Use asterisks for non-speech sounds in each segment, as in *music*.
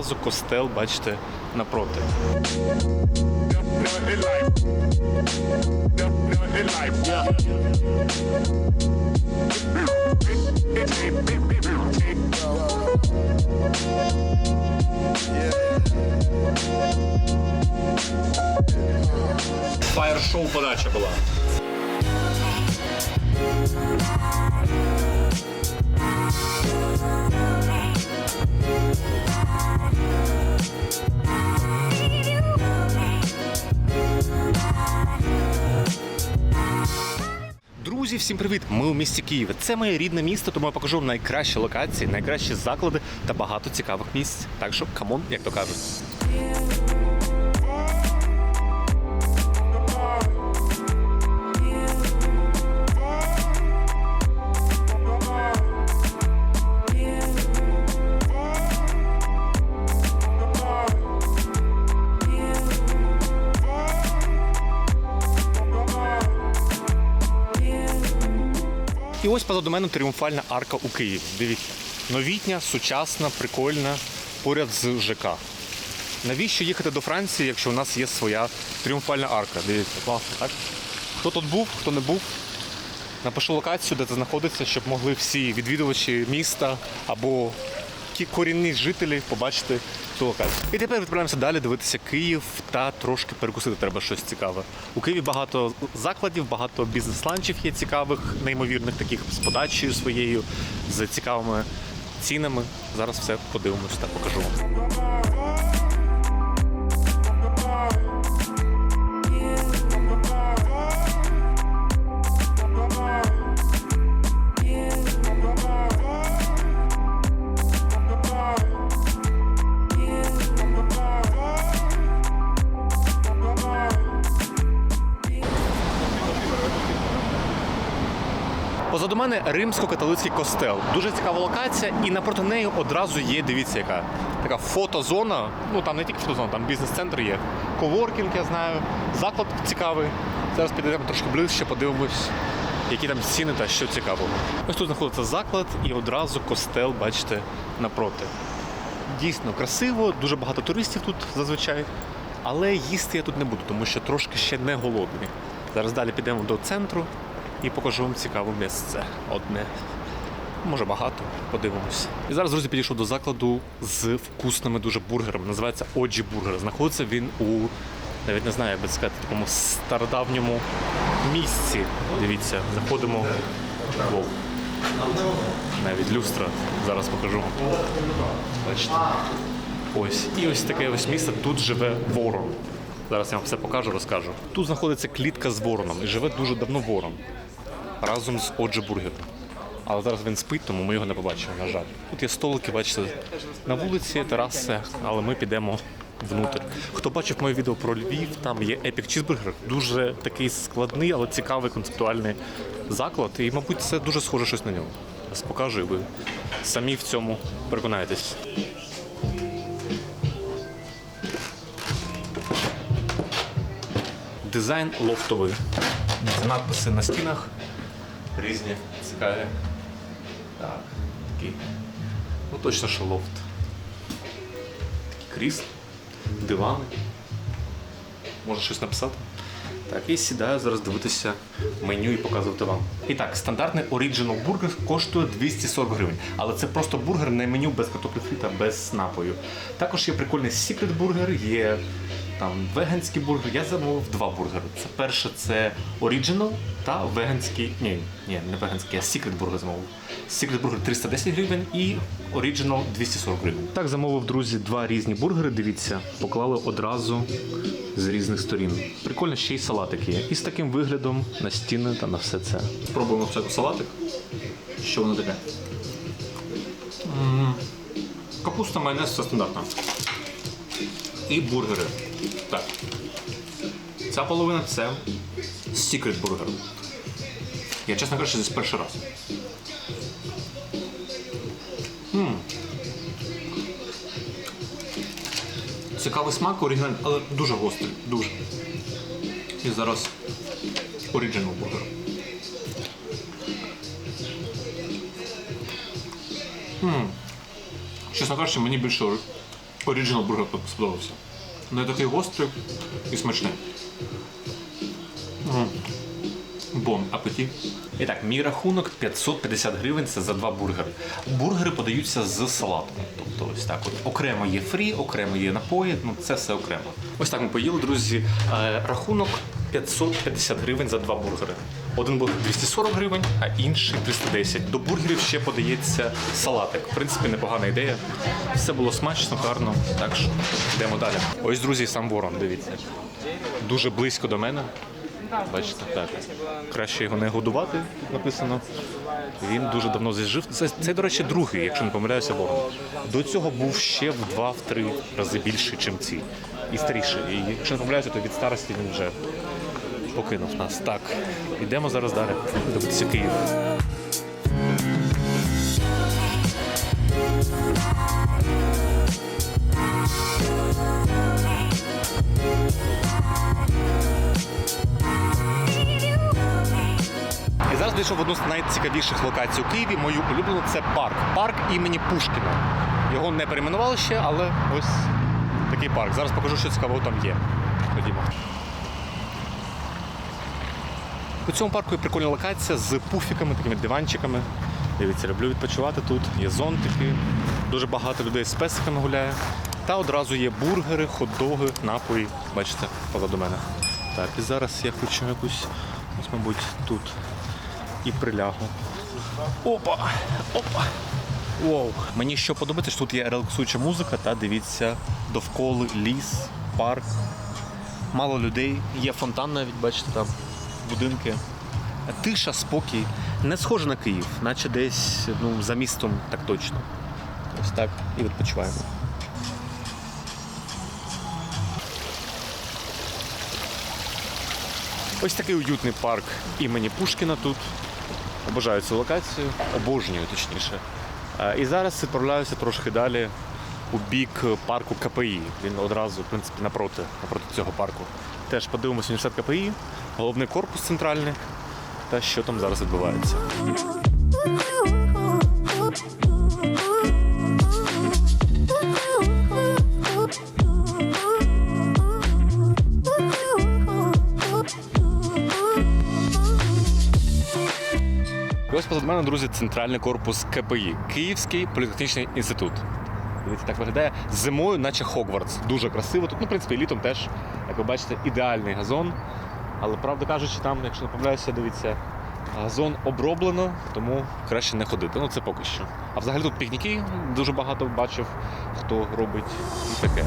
одразу костел, бачите, напроти. Фаєр-шоу подача була. Друзі, всім привіт! Ми у місті Києві. Це моє рідне місто, тому я покажу вам найкращі локації, найкращі заклади та багато цікавих місць. Так що, камон, як то кажуть. І ось позаду мене тріумфальна арка у Києві. Дивіться, новітня, сучасна, прикольна, поряд з ЖК. Навіщо їхати до Франції, якщо у нас є своя тріумфальна арка? Дивіться, класно, так? Хто тут був, хто не був, напишу локацію, де це знаходиться, щоб могли всі відвідувачі міста або ті корінні жителі побачити локацію. І тепер відправляємося далі дивитися Київ та трошки перекусити треба щось цікаве. У Києві багато закладів, багато бізнес-ланчів є цікавих, неймовірних таких з подачею своєю, з цікавими цінами. Зараз все подивимось та покажу вам. Мене римсько-католицький костел. Дуже цікава локація, і напроти неї одразу є, дивіться, яка така фотозона. Ну там не тільки фотозона, там бізнес-центр є. Коворкінг, я знаю, заклад цікавий. Зараз підійдемо трошки ближче, подивимось, які там ціни та що цікавого. Ось тут знаходиться заклад і одразу костел, бачите, напроти. Дійсно красиво, дуже багато туристів тут зазвичай. Але їсти я тут не буду, тому що трошки ще не голодний. Зараз далі підемо до центру і покажу вам цікаве місце. Одне. Може багато, подивимось. І зараз, друзі, підійшов до закладу з вкусними дуже бургерами. Називається Оджі Бургер. Знаходиться він у навіть не знаю, як би сказати, такому стародавньому місці. Дивіться, заходимо. Вау. Навіть люстра. Зараз покажу. Бачите. Ось. І ось таке ось місце. Тут живе ворон. Зараз я вам все покажу, розкажу. Тут знаходиться клітка з вороном і живе дуже давно ворон. Разом з Оджі Бургером. Але зараз він спить, тому ми його не побачимо, на жаль. Тут є столики, бачите, на вулиці, тераси, але ми підемо внутрь. Хто бачив моє відео про Львів, там є Epic Cheeseburger. Дуже такий складний, але цікавий концептуальний заклад. І, мабуть, це дуже схоже щось на нього. Зараз покажу, і ви самі в цьому переконаєтесь. Дизайн лофтовий. Надписи на стінах. Різні, цікаві. Так, такий. Ну точно, що лофт. Такі крісла, дивани. Можна щось написати. Так, і сідаю зараз дивитися меню і показувати вам. І так, стандартний Original бургер коштує 240 гривень. Але це просто бургер не меню без картоплі фрі та без напою. Також є прикольний секрет бургер, є там веганський бургер. Я замовив два бургери. Це перше це Original та веганський. Ні, ні, не веганський, а секрет бургер замовив. Секрет бургер 310 гривень і Original 240 гривень. Так замовив, друзі, два різні бургери. Дивіться, поклали одразу з різних сторін. Прикольно, ще й салатик є. І з таким виглядом на стіни та на все це. Спробуємо спочатку салатик. Що воно таке? М, Капуста, майонез, все стандартно. І бургери. Так. Ця половина це секрет бургер. Я, чесно кажучи, здесь перший раз. М. Цікавий смак, оригінальний, але дуже гострий. Дуже. І зараз оригінал бургер. М. Чесно кажучи, мені більше ори- Оригінал бургер сподобався. Не такий гострий і смачний. М. Бон апетит. І так, мій рахунок 550 гривень це за два бургери. Бургери подаються з салатом. Тобто ось так. От окремо є фрі, окремо є напої, ну це все окремо. Ось так ми поїли, друзі. Е, рахунок 550 гривень за два бургери. Один бургер 240 гривень, а інший 310. До бургерів ще подається салатик. В принципі, непогана ідея. Все було смачно, гарно. Так що йдемо далі. Ось, друзі, сам ворон, дивіться. Дуже близько до мене. Бачите, так. Краще його не годувати, написано. Він дуже давно здесь жив. Це, це, до речі, другий, якщо не помиляюся, ворон. До цього був ще в два-три рази більший, ніж ці. І старіший. І якщо не помиляюся, то від старості він вже покинув нас. Так, йдемо зараз далі. Дивитися Київ. І зараз дійшов в одну з найцікавіших локацій у Києві. Мою улюблену це парк. Парк імені Пушкіна. Його не перейменували ще, але ось такий парк. Зараз покажу, що цікавого там є. Ходімо. У цьому парку є прикольна локація з пуфіками, такими диванчиками. Дивіться, люблю відпочивати тут. Є зонтики, дуже багато людей з песиками гуляє. Та одразу є бургери, хот-доги, напої. Бачите, позаду мене. Так, і зараз я хочу якусь, ось, мабуть, тут і прилягу. Опа! Опа! Воу. Мені що подобається, що тут є релаксуюча музика, та дивіться, довкола ліс, парк, мало людей, є фонтан навіть, бачите, там будинки. Тиша, спокій. Не схоже на Київ, наче десь ну, за містом так точно. Ось так і відпочиваємо. Ось такий уютний парк імені Пушкіна тут. Обожаю цю локацію, обожнюю точніше. Е, І зараз відправляюся трошки далі у бік парку КПІ. Він одразу, в принципі, напроти, напроти цього парку. Теж подивимося університет КПІ, головний корпус центральний та що там зараз відбувається. *laughs* І позад мене, друзі, центральний корпус КПІ Київський політехнічний інститут. Дивіться, так виглядає зимою, наче Хогвартс. Дуже красиво. Тут, ну, в принципі, літом теж, як ви бачите, ідеальний газон. Але правда кажучи, там, якщо не помиляюся, дивіться, газон оброблено, тому краще не ходити. Ну це поки що. А взагалі тут пікніки дуже багато бачив, хто робить і таке.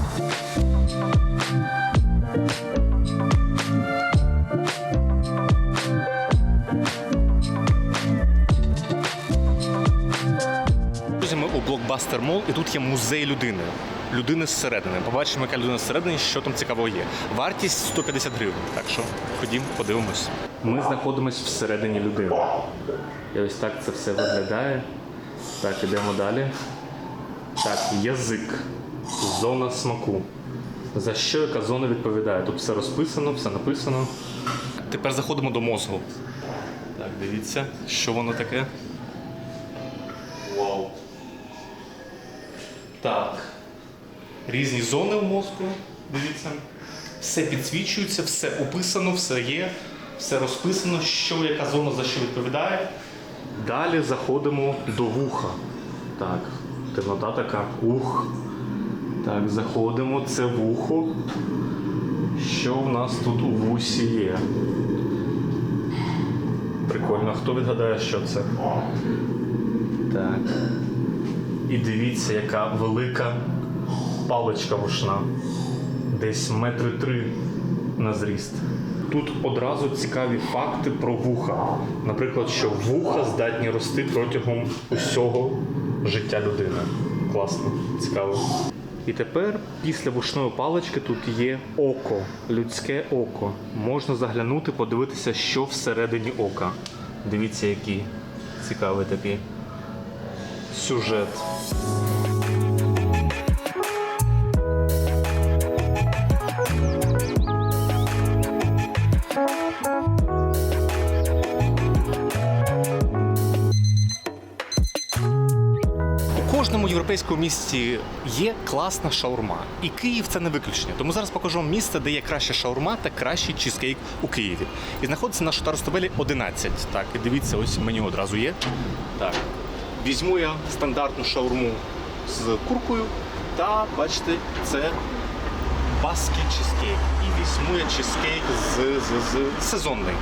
Блокбастер Мол, і тут є музей людини. Людини зсередини. Побачимо, яка людина зсередини, що там цікавого є. Вартість 150 гривень. Так що ходім, подивимось. Ми знаходимося всередині людини. І ось так це все виглядає. Так, ідемо далі. Так, язик. Зона смаку. За що яка зона відповідає? Тут все розписано, все написано. Тепер заходимо до мозку. Так, дивіться, що воно таке. Так. Різні зони в мозку. Дивіться. Все підсвічується, все описано, все є, все розписано, що яка зона за що відповідає. Далі заходимо до вуха. Так, темнота така. Ух. Так, заходимо. Це вухо. Що в нас тут у вусі є? Прикольно. Хто відгадає, що це? Так. І дивіться, яка велика паличка вушна. Десь метри три на зріст. Тут одразу цікаві факти про вуха. Наприклад, що вуха здатні рости протягом усього життя людини. Класно, цікаво. І тепер після вушної палички тут є око, людське око. Можна заглянути, подивитися, що всередині ока. Дивіться, який цікавий такий сюжет. Кожному європейському місті є класна шаурма, і Київ це не виключення. Тому зараз покажу вам місце, де є краща шаурма та кращий чизкейк у Києві. І знаходиться на Шотаростовелі 11. Так, і дивіться, ось меню одразу є. Так. Візьму я стандартну шаурму з куркою, та бачите, це баскет чизкейк. І візьму я чизкейк з, з, з сезонний.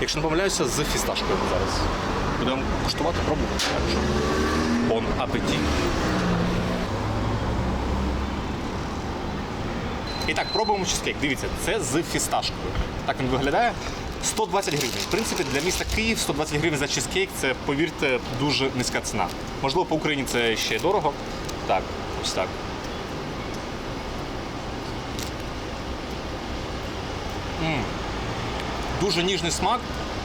Якщо не помиляюся, з фісташкою зараз. Будемо куштувати, пробувати. Бон апеті. І так, пробуємо чизкейк. Дивіться, це з фісташкою. Так він виглядає. 120 гривень. В принципі, для міста Київ 120 гривень за чизкейк це, повірте, дуже низька ціна. Можливо, по Україні це ще дорого. Так, ось так. М. Дуже ніжний смак.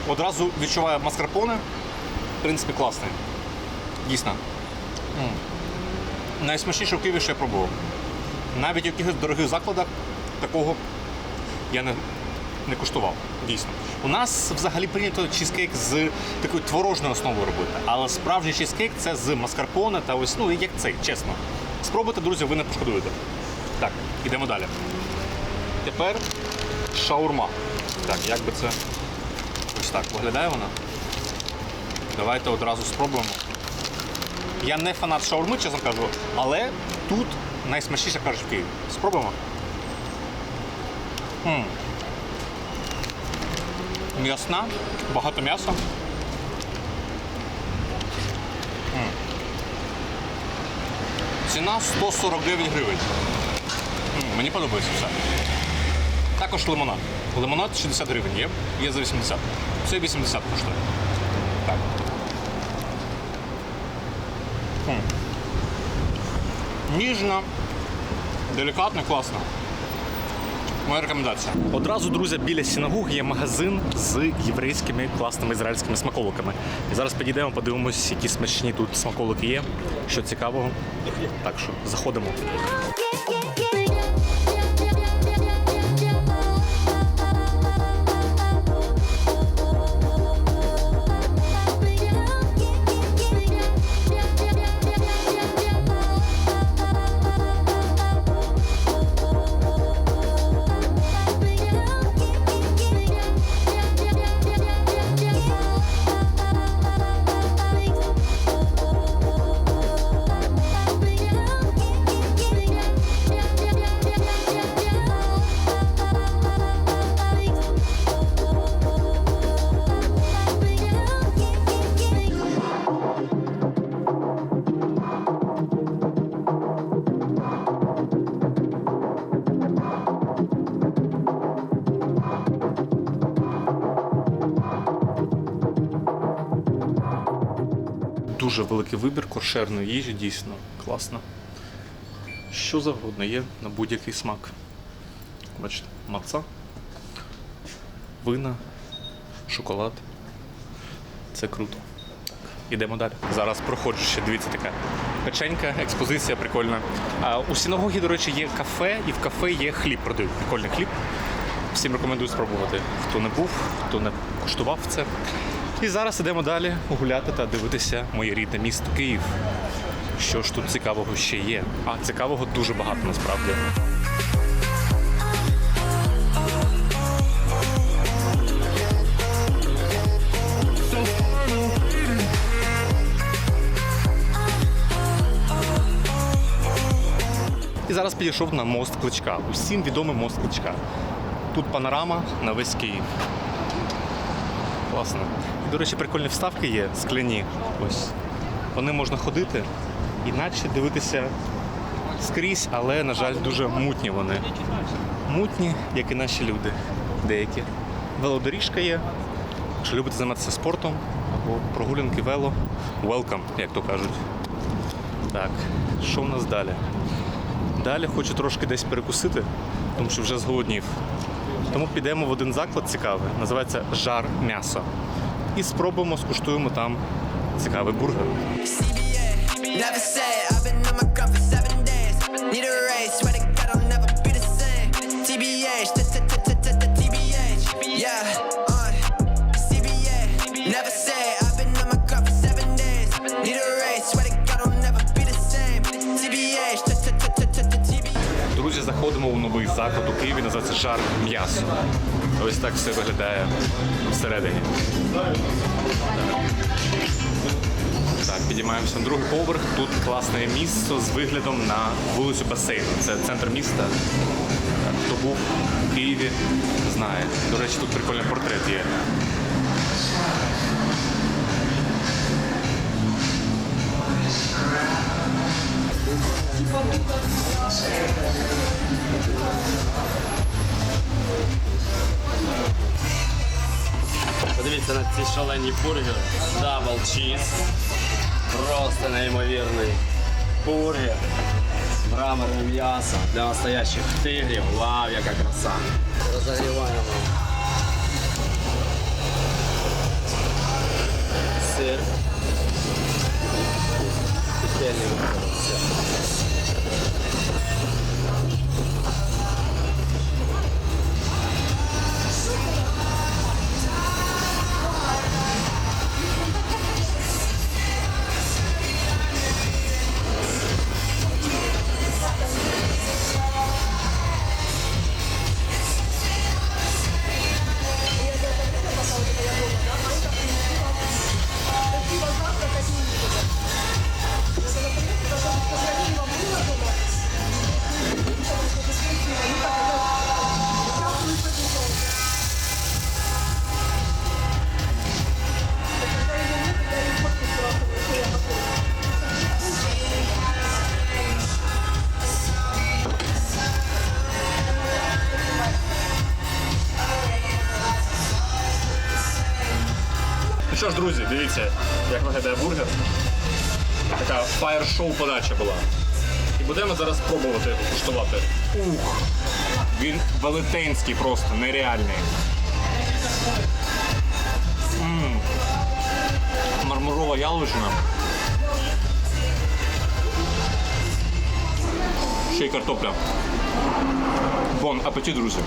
Одразу відчуваю маскарпоне. В принципі, класний. Дійсно. М. Найсмачніше в Києві, що я пробував. Навіть в якихось дорогих закладах такого я не, не куштував. Дійсно. У нас взагалі прийнято чизкейк з такою творожною основою робити. Але справжній чизкейк це з маскарпоне та ось, ну як цей, чесно. Спробуйте, друзі, ви не пошкодуєте. Так, ідемо далі. Тепер шаурма. Так, як би це ось так виглядає вона. Давайте одразу спробуємо. Я не фанат шаурми, чесно кажу, але тут найсмачніше кажуть в Києві. Спробуємо. М. М'ясна, багато м'яса. Ціна 149 гривень. Мені подобається все. Також лимонад. Лимонад 60 гривень є, є за 80. Це 80 коштує. Так. М. Ніжно, делікатно, класно. Моя рекомендація. Одразу, друзі, біля синагог є магазин з єврейськими класними ізраїльськими смаколиками. І зараз підійдемо, подивимось, які смачні тут смаколики є, що цікавого. Так що заходимо. Кошерної їжі, дійсно класно. Що завгодно є на будь-який смак. Бачите, маца, вина, шоколад. Це круто. Ідемо далі. Зараз проходжу ще, дивіться, така печенька, експозиція прикольна. А у синагогі, до речі, є кафе, і в кафе є хліб. Продають прикольний хліб. Всім рекомендую спробувати. Хто не був, хто не куштував це. І зараз ідемо далі гуляти та дивитися моє рідне місто Київ. Що ж тут цікавого ще є? А цікавого дуже багато насправді. І зараз підійшов на мост Кличка. Усім відомий мост Кличка. Тут панорама на весь Київ. Класно. До речі, прикольні вставки є скляні. Ось. Вони можна ходити і наче дивитися скрізь, але, на жаль, дуже мутні вони. Мутні, як і наші люди деякі. Велодоріжка є. Якщо любите займатися спортом або прогулянки вело, welcome, як то кажуть. Так, що в нас далі? Далі хочу трошки десь перекусити, тому що вже зголоднів. Тому підемо в один заклад цікавий, називається Жар м'ясо і спробуємо скуштуємо там цікавий бургер. Друзі, заходимо у новий заклад у Києві. називається жар м'ясо. Ось так все виглядає всередині. Так, підіймаємося на другий поверх. Тут класне місце з виглядом на вулицю Басейну. Це центр міста. Хто був в Києві, знає. До речі, тут прикольний портрет є. Подивіться на ці шалені бургери. Дабл чіз. Просто неймовірний бургер. Мраморне м'ясо для настоящих тигрів. Вау, яка краса. Розогріваємо. Сир. Пекельний сир. Фаєр-шоу подача була. І будемо зараз пробувати куштувати. Ух! Він велетенський просто, нереальний. М. Мармурова яловичина. Ще й картопля. Бон апетит, друзі.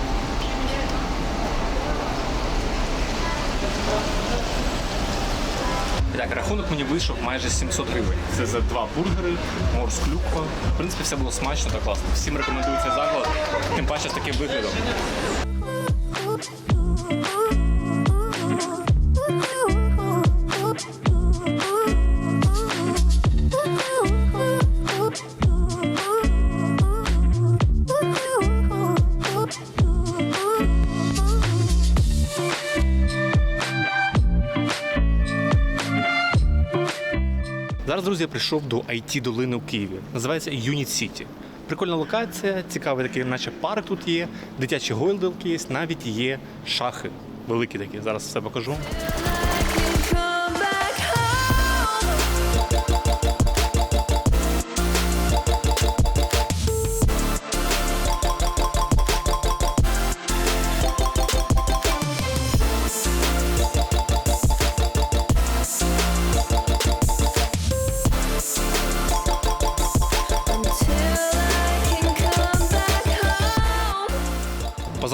Так, рахунок мені вийшов майже 700 гривень. Це за два бургери, морс клюква. В принципі, все було смачно та класно. Всім рекомендую цей заклад, тим паче з таким виглядом. Друзі, я прийшов до it долини у Києві. Називається Unit City. Прикольна локація, цікавий такий, наче парк тут є, дитячі гойдалки є, навіть є шахи. Великі такі. Зараз все покажу.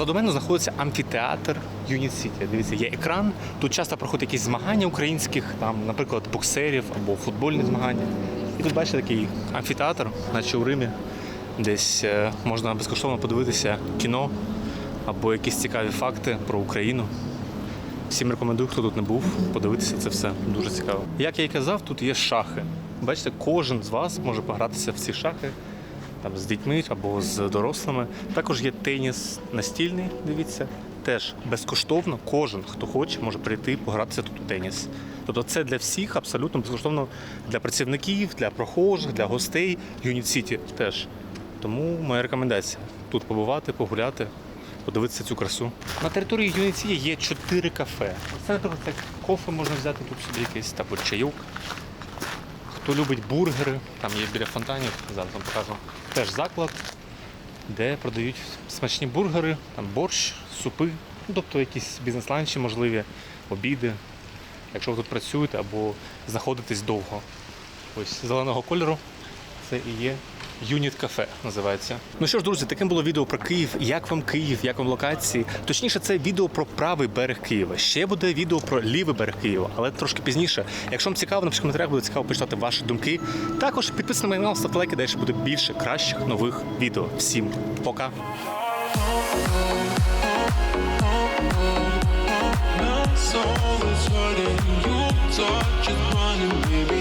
Позаду мене знаходиться амфітеатр City. Дивіться, є екран. Тут часто проходять якісь змагання українських, там, наприклад, боксерів або футбольні змагання. І тут бачите такий амфітеатр, наче у Римі. Десь е, можна безкоштовно подивитися кіно або якісь цікаві факти про Україну. Всім рекомендую, хто тут не був, подивитися це все дуже цікаво. Як я і казав, тут є шахи. Бачите, кожен з вас може погратися в ці шахи там, з дітьми або з дорослими. Також є теніс настільний, дивіться. Теж безкоштовно кожен, хто хоче, може прийти погратися тут у теніс. Тобто це для всіх абсолютно безкоштовно для працівників, для прохожих, для гостей Юніт Сіті теж. Тому моя рекомендація тут побувати, погуляти, подивитися цю красу. На території Юніт Сіті є чотири кафе. Це, наприклад, кофе можна взяти тут собі якийсь або чайок. Хто любить бургери, там є біля фонтанів, зараз вам покажу. Теж заклад, де продають смачні бургери, там борщ, супи, ну, тобто якісь бізнес-ланчі можливі, обіди, якщо ви тут працюєте або знаходитесь довго. Ось зеленого кольору це і є Юніт кафе називається. Ну що ж, друзі, таким було відео про Київ. Як вам Київ, як вам локації? Точніше, це відео про правий берег Києва. Ще буде відео про лівий берег Києва, але трошки пізніше. Якщо вам цікаво, напишіть в коментарях буде цікаво почитати ваші думки. Також підписуйтесь на мій канал, ставте лайки, далі буде більше кращих нових відео. Всім пока! Soul is hurting. Your touch is running, baby.